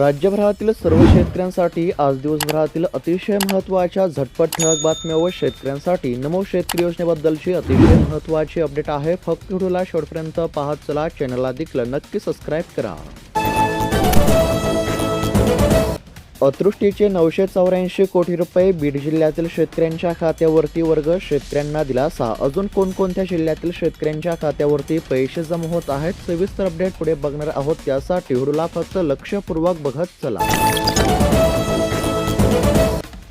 राज्यभरातील सर्व शेतकऱ्यांसाठी आज दिवसभरातील अतिशय महत्त्वाच्या झटपट ठळक बातम्या व शेतकऱ्यांसाठी नमो शेतकरी योजनेबद्दलची अतिशय महत्त्वाची अपडेट आहे. फक्त व्हिडिओला शेवटपर्यंत पाहत चला. चॅनलला देखील नक्की सबस्क्राईब करा. अतृष्टीचे नऊशे चौऱ्याऐंशी कोटी रुपये बीड जिल्ह्यातील शेतकऱ्यांच्या खात्यावरती वर्ग. शेतकऱ्यांना दिलासा. अजून कोणकोणत्या जिल्ह्यातील शेतकऱ्यांच्या खात्यावरती पैसे जमा होत आहेत? सविस्तर अपडेट पुढे बघणार आहोत. त्यासाठी व्हिडिओला फक्त लक्षपूर्वक बघत चला.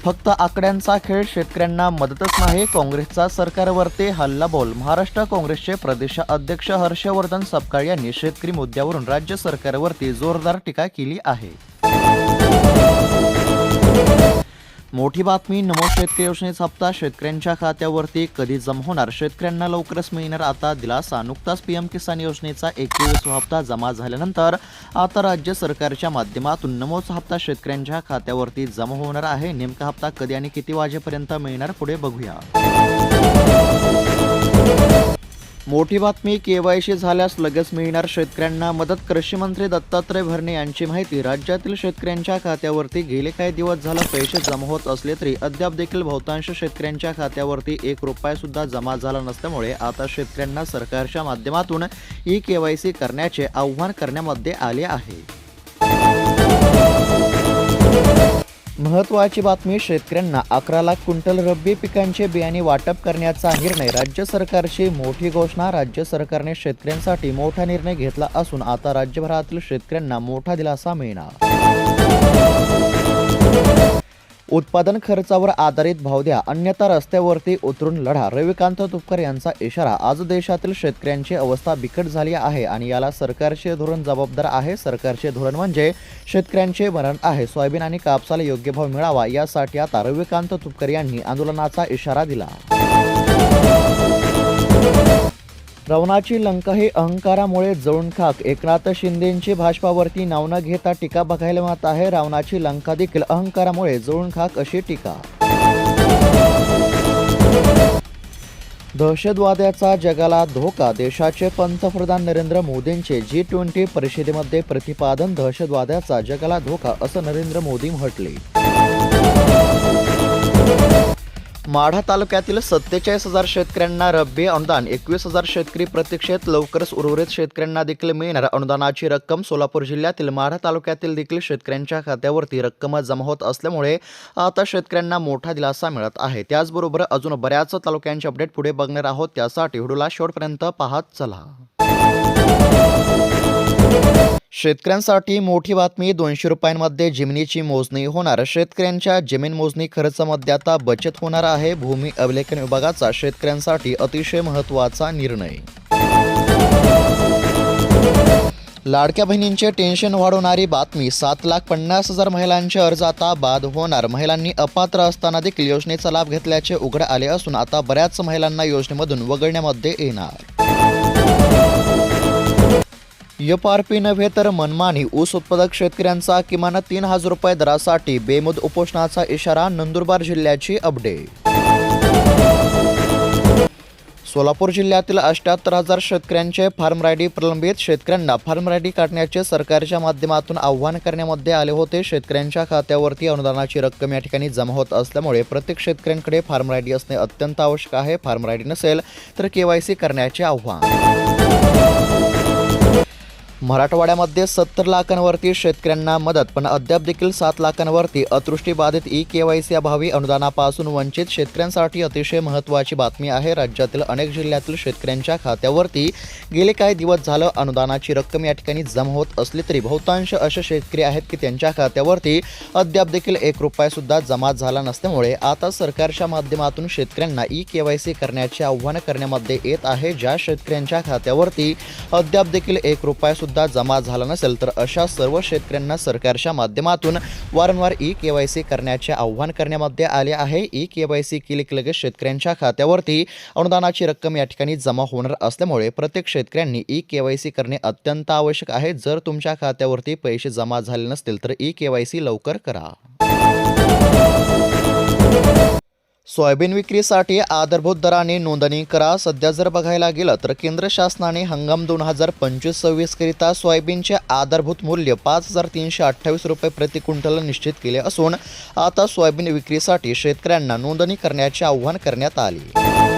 फक्त आकड्यांचा खेळ शेतकऱ्यांना मदतच नाही. काँग्रेसचा सरकारवरती हल्लाबोल. महाराष्ट्र काँग्रेसचे प्रदेश अध्यक्ष हर्षवर्धन सपकाळ यांनी शेतकरी मुद्द्यावरून राज्य सरकारवरती जोरदार टीका केली आहे. मोठी बातमी नमो शेतकरी योजनेचा हप्ता शेतकऱ्यांच्या खात्यावरती कधी जमा होणार? शेतकऱ्यांना लवकरच मिळणार आता दिलासा. नुकताच पीएम किसान योजनेचा एकवीसवा हप्ता जमा झाल्यानंतर आता राज्य सरकारच्या माध्यमातून नमोचा हप्ता शेतकऱ्यांच्या खात्यावरती जमा होणार आहे. नेमका हप्ता कधी आणि किती वाजेपर्यंत मिळणार? पुढे बघूया. मोठी बातमी केवायसी झाल्यास लगेच मिळणार शेतकऱ्यांना मदत कृषी मंत्री दत्तात्रय भरणे यांची माहिती राज्यातील शेतकऱ्यांच्या खात्यावरती गेले काही दिवस झालं पैसे जमा होत असले तरी अद्याप देखील बहुतांश शेतकऱ्यांच्या खात्यावरती एक रुपया सुद्धा जमा झाला नसल्यामुळे आता शेतकऱ्यांना सरकारच्या माध्यमातून ई केवायसी करण्याचे आव्हान करण्यामध्ये आले आहे. महत्त्वाची बातमी शेतकऱ्यांना अकरा लाख क्विंटल रब्बी पिकांचे बियाणे वाटप करण्याचा निर्णय राज्य सरकारची मोठी घोषणा. राज्य सरकारने शेतकऱ्यांसाठी मोठा निर्णय घेतला असून आता राज्यभरातील शेतकऱ्यांना मोठा दिलासा मिळणार. उत्पादन खर्चावर आधारित भाव द्या. अन्यथा रस्त्यावरती उतरून लढा. रविकांत तुपकर यांचा इशारा आज देशातील शेतकऱ्यांची अवस्था बिकट झाली आहे आणि याला सरकारचे धोरण जबाबदार आहे. सरकारचे धोरण म्हणजे शेतकऱ्यांचे मरण आहे. सोयाबीन आणि कापसाला योग्य भाव मिळावा यासाठी आता रविकांत तुपकर यांनी आंदोलनाचा इशारा दिला. रवणाची लंका ही अहंकारामुळे जळून खाक एकनाथ शिंदेंची भाजपावरती नाव न घेता टीका बघायला मिळत आहे. रावणाची लंका देखील अहंकारामुळे जळून खाक अशी टीका. दहशतवाद्याचा जगाला धोका. देशाचे पंतप्रधान नरेंद्र मोदींचे जी ट्वेंटी परिषदेमध्ये प्रतिपादन दहशतवाद्याचा जगाला धोका असं नरेंद्र मोदी म्हटले. माढा तालुक्यातील सत्तेचाळीस हजार शेतकऱ्यांना रब्बी अनुदान एकवीस हजार शेतकरी प्रतीक्षेत लवकरच उर्वरित शेतकऱ्यांना देखील मिळणार. अनुदानाची रक्कम सोलापूर जिल्ह्यातील माढा तालुक्यातील देखील शेतकऱ्यांच्या खात्यावरती रक्कम जमा होत असल्यामुळे आता शेतकऱ्यांना मोठा दिलासा मिळत आहे. त्याचबरोबर अजून बऱ्याच तालुक्यांचे अपडेट पुढे बघणार आहोत. त्यासाठी व्हिडिओला शेवटपर्यंत पाहत चला. शेतकऱ्यांसाठी मोठी बातमी दोनशे रुपयांमध्ये जमिनीची मोजणी होणार. शेतकऱ्यांच्या जमीन मोजणी खर्चामध्ये आता बचत होणार आहे. भूमी अभिलेखन विभागाचा शेतकऱ्यांसाठी अतिशय महत्त्वाचा निर्णय. लाडक्या बहिणींचे टेन्शन वाढवणारी बातमी सात लाख पन्नास हजार महिलांचे अर्ज आता बाद होणार. महिलांनी अपात्र असताना देखील योजनेचा लाभ घेतल्याचे उघड आले असून आता बऱ्याच महिलांना योजनेमधून वगळण्यामध्ये येणार. यफ आर पी नव्हे तर मनमानी ऊस उत्पादक शेतकऱ्यांचा किमान तीन हजार रुपये दरासाठी बेमुद उपोषणाचा इशारा नंदुरबार जिल्ह्याची अपडेट सोलापूर जिल्ह्यातील अष्ट्याहत्तर हजार शेतकऱ्यांचे फार्म रायडी प्रलंबित. शेतकऱ्यांना फार्म रायडी काढण्याचे सरकारच्या माध्यमातून आव्हान करण्यामध्ये आले होते. शेतकऱ्यांच्या खात्यावरती अनुदानाची रक्कम या ठिकाणी जमा होत असल्यामुळे प्रत्येक शेतकऱ्यांकडे फार्म रायडी असणे अत्यंत आवश्यक आहे. फार्म रायडी नसेल तर केवायसी करण्याचे आव्हान. मराठवाड्यामध्ये सत्तर लाखांवरती शेतकऱ्यांना मदत पण अद्याप देखील सात लाखांवरती अतृष्टीबाधित ई के वाय सी अभावी अनुदानापासून वंचित शेतकऱ्यांसाठी अतिशय महत्त्वाची बातमी आहे. राज्यातील अनेक जिल्ह्यातील शेतकऱ्यांच्या खात्यावरती गेले काही दिवस झालं अनुदानाची रक्कम या ठिकाणी जमा होत असली तरी बहुतांश असे शेतकरी आहेत की त्यांच्या खात्यावरती अद्याप देखील एक रुपयासुद्धा जमा झाला नसल्यामुळे आता सरकारच्या माध्यमातून शेतकऱ्यांना ई के वाय सी करण्याचे आव्हान करण्यामध्ये येत आहे. ज्या शेतकऱ्यांच्या खात्यावरती अद्याप देखील एक रुपया सुद्धा जमा झाला नसेल तर अशा सर्व शेतकऱ्यांना सरकारच्या माध्यमातून वारंवार ई के वाय सी करण्याचे आव्हान करण्यामध्ये आले आहे. ई के वाय सी केली की लगेच शेतकऱ्यांच्या खात्यावरती अनुदानाची रक्कम या ठिकाणी जमा होणार असल्यामुळे प्रत्येक शेतकऱ्यांनी ई के वाय सी करणे अत्यंत आवश्यक आहे. जर तुमच्या खात्यावरती पैसे जमा झाले नसतील तर ई के वाय सी लवकर करा. सोयाबीन विक्रीसाठी आधारभूत दराने नोंदणी करा. सध्या जर बघायला गेलं तर केंद्र शासनाने हंगाम दोन हजार पंचवीस सव्वीसकरिता सोयाबीनचे आधारभूत मूल्य पाच हजार तीनशे अठ्ठावीस रुपये प्रति क्विंटल निश्चित केले असून आता सोयाबीन विक्रीसाठी शेतकऱ्यांना नोंदणी करण्याचे आवाहन करण्यात आले.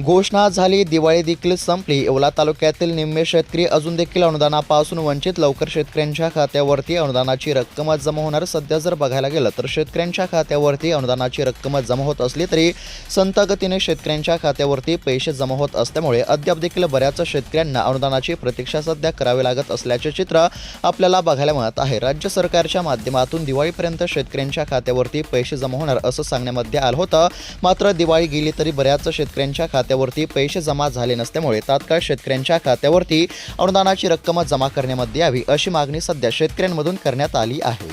घोषणा झाली दिवाळी देखील संपली. येवला तालुक्यातील निम्मे शेतकरी अजून देखील अनुदानापासून वंचित लवकर शेतकऱ्यांच्या खात्यावरती अनुदानाची रक्कम जमा होणार. सध्या जर बघायला गेलं तर शेतकऱ्यांच्या खात्यावरती अनुदानाची रक्कम जमा होत असली तरी संत गतीने शेतकऱ्यांच्या खात्यावरती पैसे जमा होत असल्यामुळे अद्याप देखील बऱ्याच शेतकऱ्यांना अनुदानाची प्रतीक्षा सध्या करावी लागत असल्याचे चित्र आपल्याला बघायला मिळत आहे. राज्य सरकारच्या माध्यमातून दिवाळीपर्यंत शेतकऱ्यांच्या खात्यावरती पैसे जमा होणार असं सांगण्यामध्ये आलं होतं. मात्र दिवाळी गेली तरी बऱ्याच शेतकऱ्यांच्या खात्यावरती पैसे जमा झाले नसल्यामुळे तात्काळ शेतकऱ्यांच्या खात्यावरती अनुदानाची रक्कम जमा करण्यामध्ये यावी अशी मागणी सध्या शेतकऱ्यांमधून करण्यात आली आहे.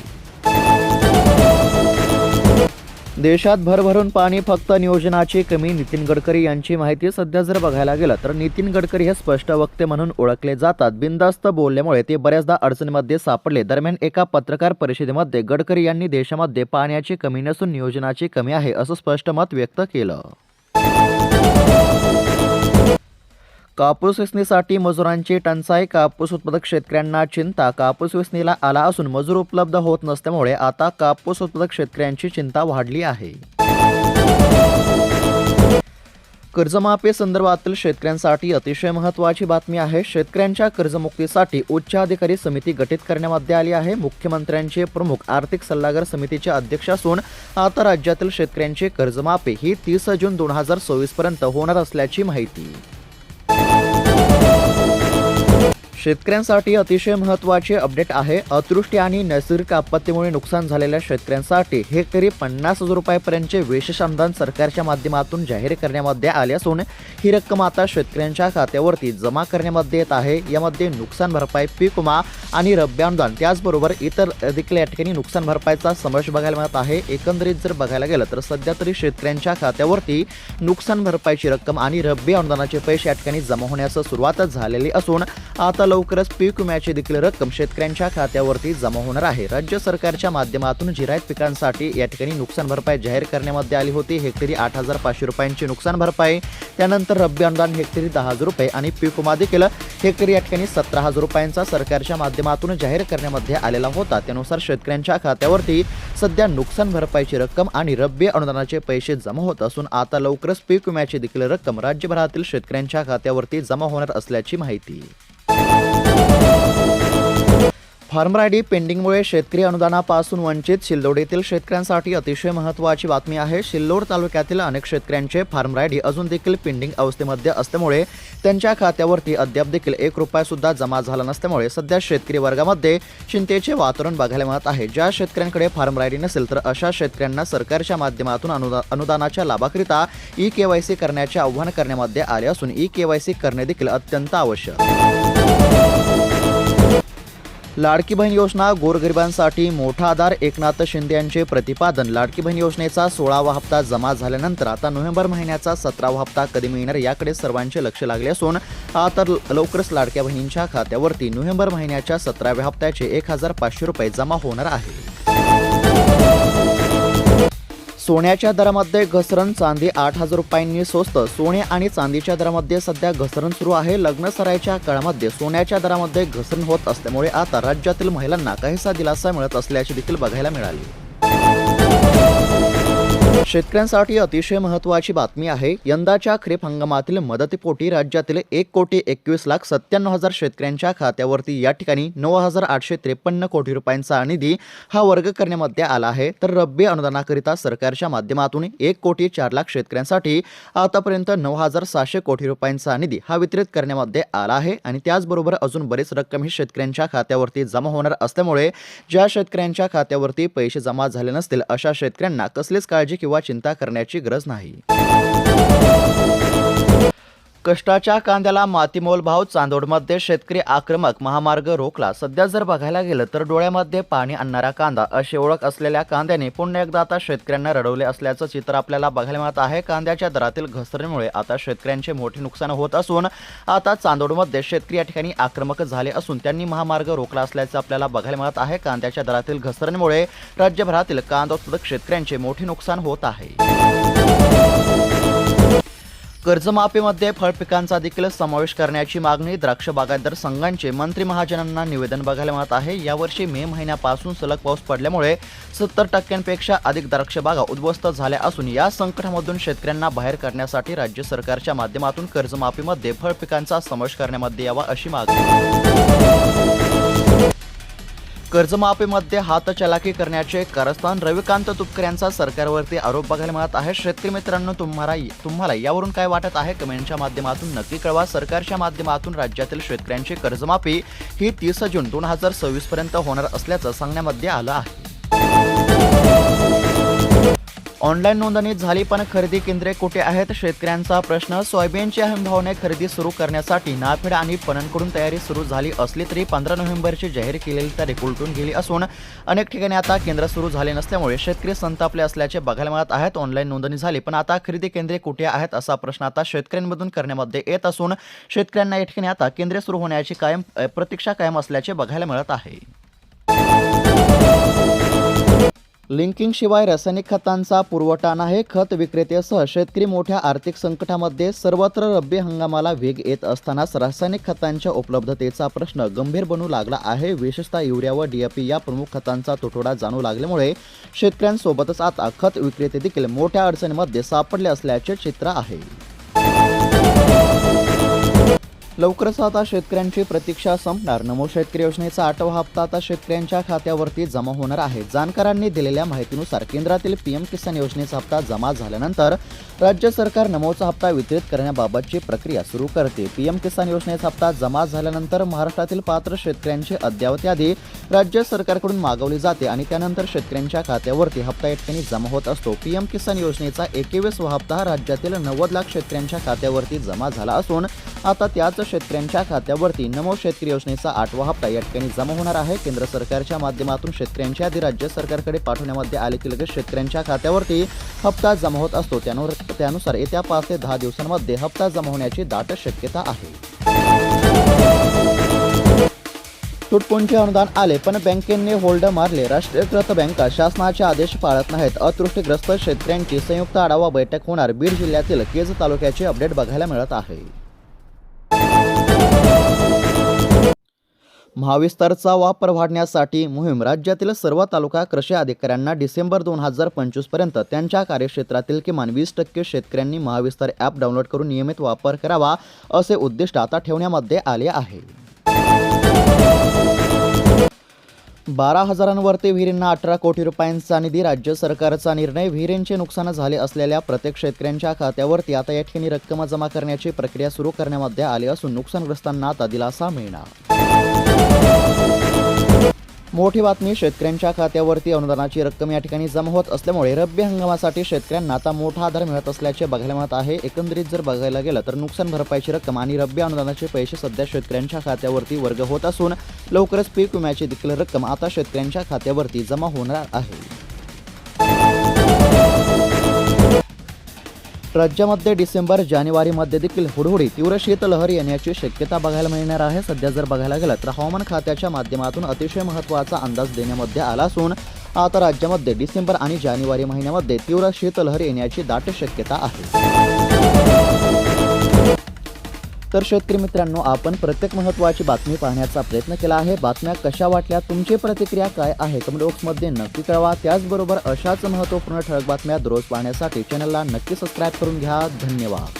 देशात भरभरून पाणी फक्त नियोजनाची कमी नितीन गडकरी यांची माहिती सध्या जर बघायला गेलं तर नितीन गडकरी हे स्पष्ट वक्ते म्हणून ओळखले जातात. बिनधास्त बोलल्यामुळे ते बऱ्याचदा अडचणीमध्ये सापडले. दरम्यान एका पत्रकार परिषदेमध्ये गडकरी यांनी देशामध्ये पाण्याची कमी नसून नियोजनाची कमी आहे असं स्पष्ट मत व्यक्त केलं. कापूस वेचणीसाठी मजुरांची टंचाई कापूस उत्पादक शेतकऱ्यांना चिंता कापूस वेचणीला आला असून मजूर उपलब्ध होत नसल्यामुळे आता कापूस उत्पादक शेतकऱ्यांची चिंता वाढली आहे. कर्जमाफी संदर्भातील शेतकऱ्यांसाठी अतिशय महत्त्वाची बातमी आहे. शेतकऱ्यांच्या कर्जमुक्तीसाठी उच्च अधिकारी समिती गठीत करण्यामध्ये आली आहे. मुख्यमंत्र्यांचे प्रमुख आर्थिक सल्लागार समितीचे अध्यक्ष असून आता राज्यातील शेतकऱ्यांची कर्जमाफी ही तीस जून दोन हजार सव्वीस पर्यंत होणार असल्याची माहिती. शेतकऱ्यांसाठी अतिशय महत्त्वाचे अपडेट आहे. अतृष्टी आणि नैसर्गिक आपत्तीमुळे नुकसान झालेल्या शेतकऱ्यांसाठी हे करीब पन्नास हजार रुपयापर्यंतचे विशेष अनुदान सरकारच्या माध्यमातून जाहीर करण्यामध्ये आले असून ही रक्कम आता शेतकऱ्यांच्या खात्यावरती जमा करण्यामध्ये येत आहे. यामध्ये नुकसान भरपाई पीक विमा आणि रब्बी अनुदान त्याचबरोबर इतर देखील या ठिकाणी नुकसान भरपाईचा समावेश बघायला मिळत आहे. एकंदरीत जर बघायला गेलं तर सध्या तरी शेतकऱ्यांच्या खात्यावरती नुकसान भरपाईची रक्कम आणि रब्बी अनुदानाचे पैसे या ठिकाणी जमा होण्यास सुरुवातच झालेली असून आता लवकरच पीक विम्याची देखील रक्कम शेतकऱ्यांच्या खात्यावरती जमा होणार आहे. राज्य सरकारच्या माध्यमातून जिरायत पिकांसाठी या ठिकाणी नुकसान भरपाई जाहीर करण्यामध्ये आली होती. हेक्टरी आठ हजार पाचशे रुपयांची नुकसान भरपाई त्यानंतर रब्बी अनुदान हेक्टरी दहा हजार रुपये आणि पीक विमा देखील. हेक्टरी या ठिकाणी सतरा हजार रुपयांचा सरकारच्या माध्यमातून जाहीर करण्यामध्ये आलेला होता. त्यानुसार शेतकऱ्यांच्या खात्यावरती सध्या नुकसान भरपाईची रक्कम आणि रब्बी अनुदानाचे पैसे जमा होत असून आता लवकरच पीक विम्याची देखील रक्कम राज्यभरातील शेतकऱ्यांच्या खात्यावरती जमा होणार असल्याची माहिती. फार्मर आय डी पेंडिंगमुळे शेतकरी अनुदानापासून वंचित शिल्लोडीतील शेतकऱ्यांसाठी अतिशय महत्त्वाची बातमी आहे. शिल्लोड तालुक्यातील अनेक शेतकऱ्यांचे फार्मर आय डी अजून देखील पेंडिंग अवस्थेमध्ये असल्यामुळे त्यांच्या खात्यावरती अद्याप देखील एक रुपयासुद्धा जमा झाला नसल्यामुळे सध्या शेतकरी वर्गामध्ये चिंतेचे वातावरण बघायला मिळत आहे. ज्या शेतकऱ्यांकडे फार्मर आय डी नसेल तर अशा शेतकऱ्यांना सरकारच्या माध्यमातून अनुदा अनुदानाच्या लाभाकरिता ई के वाय सी करण्याचे आवाहन करण्यामध्ये आले असून ई के वाय सी करणे देखील अत्यंत आवश्यक लाडकी बहीण योजना गोरगरिबांसाठी मोठा आधार. एकनाथ शिंदे यांचे प्रतिपादन. लाडकी बहीण योजनेचा सोळावा हप्ता जमा झाल्यानंतर आता नोव्हेंबर महिन्याचा सतरावा हप्ता कधी मिळणार याकडे सर्वांचे लक्ष लागले असून आता लवकरच लाडक्या बहिणींच्या खात्यावरती नोव्हेंबर महिन्याच्या सतराव्या हप्त्याचे एक हजार पाचशे रुपये जमा होणार आहे. सोन्याच्या दरामध्ये घसरण चांदी आठ हजार रुपयांनी स्वस्त सोने आणि चांदीच्या दरामध्ये सध्या घसरण सुरू आहे. लग्न सरायच्या काळामध्ये सोन्याच्या दरामध्ये घसरण होत असल्यामुळे आता राज्यातील महिलांना काहीसा दिलासा मिळत असल्याचे देखील बघायला मिळाली. शेतकऱ्यांसाठी अतिशय महत्त्वाची बातमी आहे. यंदाच्या खरीप हंगामातील मदतीपोटी राज्यातील एक कोटी एकवीस लाख सत्त्याण्णव हजार शेतकऱ्यांच्या खात्यावरती या ठिकाणी नऊ हजार आठशे त्रेपन्न कोटी रुपयांचा निधी हा वर्ग करण्यामध्ये आला आहे. तर रब्बी अनुदानाकरिता सरकारच्या माध्यमातून एक कोटी चार लाख शेतकऱ्यांसाठी आतापर्यंत नऊ हजार सहाशे कोटी रुपयांचा निधी हा वितरित करण्यामध्ये आला आहे. आणि त्याचबरोबर अजून बरीच रक्कम ही शेतकऱ्यांच्या खात्यावरती जमा होणार असल्यामुळे ज्या शेतकऱ्यांच्या खात्यावरती पैसे जमा झाले नसतील अशा शेतकऱ्यांना कसलीच काळजी किंवा चिंता करण्याची गरज नाही. कष्टाच्या कांद्याला मातीमोल भाव चांदोडमध्ये शेतकरी आक्रमक महामार्ग रोखला. सध्या जर बघायला गेलं तर डोळ्यामध्ये पाणी आणणारा कांदा अशी ओळख असलेल्या कांद्याने पुन्हा एकदा आता शेतकऱ्यांना रडवले असल्याचं चित्र आपल्याला बघायला मिळत आहे. कांद्याच्या दरातील घसरणीमुळे आता शेतकऱ्यांचे मोठे नुकसान होत असून आता चांदोडमध्ये शेतकरी या ठिकाणी आक्रमक झाले असून त्यांनी महामार्ग रोखला असल्याचं आपल्याला बघायला मिळत आहे. कांद्याच्या दरातील घसरणीमुळे राज्यभरातील कांदा उत्पादक शेतकऱ्यांचे मोठे नुकसान होत आहे. कर्जमाफीमध्ये फळपिकांचा देखील समावेश करण्याची मागणी द्राक्ष बागायतदार संघांचे मंत्री महाजनांना निवेदन बघायला मिळत आहे. यावर्षी मे महिन्यापासून सलग पाऊस पडल्यामुळे सत्तर टक्क्यांपेक्षा अधिक द्राक्ष बागा उद्ध्वस्त झाल्या असून या संकटामधून शेतकऱ्यांना बाहेर काढण्यासाठी राज्य सरकारच्या माध्यमातून कर्जमाफीमध्ये फळपिकांचा समावेश करण्यामध्ये यावा अशी मागणी. कर्जमाफीमध्ये हातचलाकी करण्याचे कारस्थान रविकांत तुपकर यांचा सरकारवरती आरोप बघायला मिळत आहे. शेतकरी मित्रांनो तुम्हाला तुम्हाला यावरून काय वाटत आहे? कमेंटच्या माध्यमातून नक्की कळवा. सरकारच्या माध्यमातून राज्यातील शेतकऱ्यांची कर्जमाफी ही तीस जून दोन हजार सव्वीस पर्यंत होणार असल्याचं सांगण्यामध्ये आलं आहे. ऑनलाईन नोंदणी झाली पण खरेदी केंद्रे कुठे आहेत? शेतकऱ्यांचा प्रश्न सोयाबीनच्या हमीभावाने खरेदी सुरू करण्यासाठी नाफेड आणि पणनकडून तयारी सुरू झाली असली तरी पंधरा नोव्हेंबरची जाहीर केलेली तारीख उलटून गेली असून अनेक ठिकाणी आता केंद्र सुरू झाले नसल्यामुळे शेतकरी संतापले असल्याचे बघायला मिळत आहेत. ऑनलाईन नोंदणी झाली पण आता खरेदी केंद्रे कुठे आहेत असा प्रश्न आता शेतकऱ्यांमधून करण्यामध्ये येत असून शेतकऱ्यांना या ठिकाणी आता केंद्रे सुरू होण्याची कायम प्रतीक्षा कायम असल्याचे बघायला मिळत आहे. लिंकिंग शिवाय रासायनिक खतांचा पुरवठा नाही खत विक्रेत्यासह शेतकरी मोठ्या आर्थिक संकटामध्ये सर्वत्र रब्बी हंगामाला वेग येत असतानाच रासायनिक खतांच्या उपलब्धतेचा प्रश्न गंभीर बनू लागला आहे. विशेषतः युरिया व डीएपी या प्रमुख खतांचा तुटवडा जाणू लागल्यामुळे शेतकऱ्यांसोबतच आता खत विक्रेते देखील मोठ्या अडचणीमध्ये सापडले असल्याचे चित्र आहे. लवकरच आता शेतकऱ्यांची प्रतीक्षा संपणार. नमो शेतकरी योजनेचा आठवा हप्ता आता शेतकऱ्यांच्या खात्यावरती जमा होणार आहे. जाणकारांनी दिलेल्या माहितीनुसार केंद्रातील पीएम किसान योजनेचा हप्ता जमा झाल्यानंतर राज्य सरकार नमोचा हप्ता वितरित करण्याबाबतची प्रक्रिया सुरू करते. पीएम किसान योजनेचा हप्ता जमा झाल्यानंतर महाराष्ट्रातील पात्र शेतकऱ्यांची अद्ययावत यादी राज्य सरकारकडून मागवली जाते आणि त्यानंतर शेतकऱ्यांच्या खात्यावरती हप्ता एकट्याने जमा होत असतो. पीएम किसान योजनेचा एकेवीसवा हप्ता हा राज्यातील नव्वद लाख शेतकऱ्यांच्या खात्यावरती जमा झाला असून आता त्याच शेतकऱ्यांच्या खात्यावरती नमो शेतकरी योजनेचा आठवा हप्ता या ठिकाणी जमा होणार आहे. केंद्र सरकारच्या माध्यमातून शेतकऱ्यांची यादी राज्य सरकारकडे पाठवण्यामध्ये आले की लगेच शेतकऱ्यांच्या खात्यावरती हप्ता जमा होत असतो. त्यानुसार त्यानुसार येत्या पाच ते दहा दिवसांमध्ये हप्ता जमा होण्याची दाट शक्यता आहे. तुटपुंचे अनुदान आले पण बँकेने होल्ड मारले. राष्ट्रीयकृत बँका शासनाचे आदेश पाळत नाहीत. अतृष्टीग्रस्त शेतकऱ्यांची संयुक्त आढावा बैठक होणार. बीड जिल्ह्यातील केज तालुक्याचे अपडेट बघायला मिळत आहे. महाविस्तारचा वापर वाढण्यासाठी मोहीम राज्यातील सर्व तालुका कृषी अधिकाऱ्यांना डिसेंबर दोन हजार पंचवीसपर्यंत त्यांच्या कार्यक्षेत्रातील किमान वीस टक्के शेतकऱ्यांनी महाविस्तार ॲप डाउनलोड करून नियमित वापर करावा असे उद्दिष्ट आता ठेवण्यामध्ये आले आहे. बारा हजारांवरती विहिरींना अठरा कोटी रुपयांचा निधी राज्य सरकारचा निर्णय विहिरींचे नुकसान झाले असलेल्या प्रत्येक शेतकऱ्यांच्या खात्यावरती आता या ठिकाणी रक्कम जमा करण्याची प्रक्रिया सुरू करण्यामध्ये आली असून नुकसानग्रस्तांना आता दिलासा मिळणार. मोठी बातमी शेतकऱ्यांच्या खात्यावरती अनुदानाची रक्कम या ठिकाणी जमा होत असल्यामुळे रब्बी हंगामासाठी शेतकऱ्यांना आता मोठा आधार मिळत असल्याचे बघायला मिळत आहे. एकंदरीत जर बघायला गेलं तर नुकसान भरपाईची रक्कम आणि रब्बी अनुदानाचे पैसे सध्या शेतकऱ्यांच्या खात्यावरती वर्ग होत असून लवकरच पीक विम्याची देखील रक्कम आता शेतकऱ्यांच्या खात्यावरती जमा होणार आहे. राज्यामध्ये डिसेंबर जानेवारीमध्ये देखील हुडहुडी तीव्र शीतलहर येण्याची शक्यता बघायला मिळणार आहे. सध्या जर बघायला गेलं तर हवामान खात्याच्या माध्यमातून अतिशय महत्त्वाचा अंदाज देण्यामध्ये आला असून आता राज्यामध्ये डिसेंबर आणि जानेवारी महिन्यामध्ये तीव्र शीतलहर येण्याची दाट शक्यता आहे. तर शेतकरी मित्रांनो आपण प्रत्येक महत्त्वाची बातमी पाहण्याचा प्रयत्न केला आहे. बातम्या कशा वाटल्या तुमची प्रतिक्रिया काय आहे? कमेंट बॉक्समध्ये नक्की कळवा. त्याचबरोबर अशाच महत्त्वपूर्ण ठळक बातम्या दररोज पाहण्यासाठी चॅनलला नक्की सबस्क्राईब करून घ्या. धन्यवाद.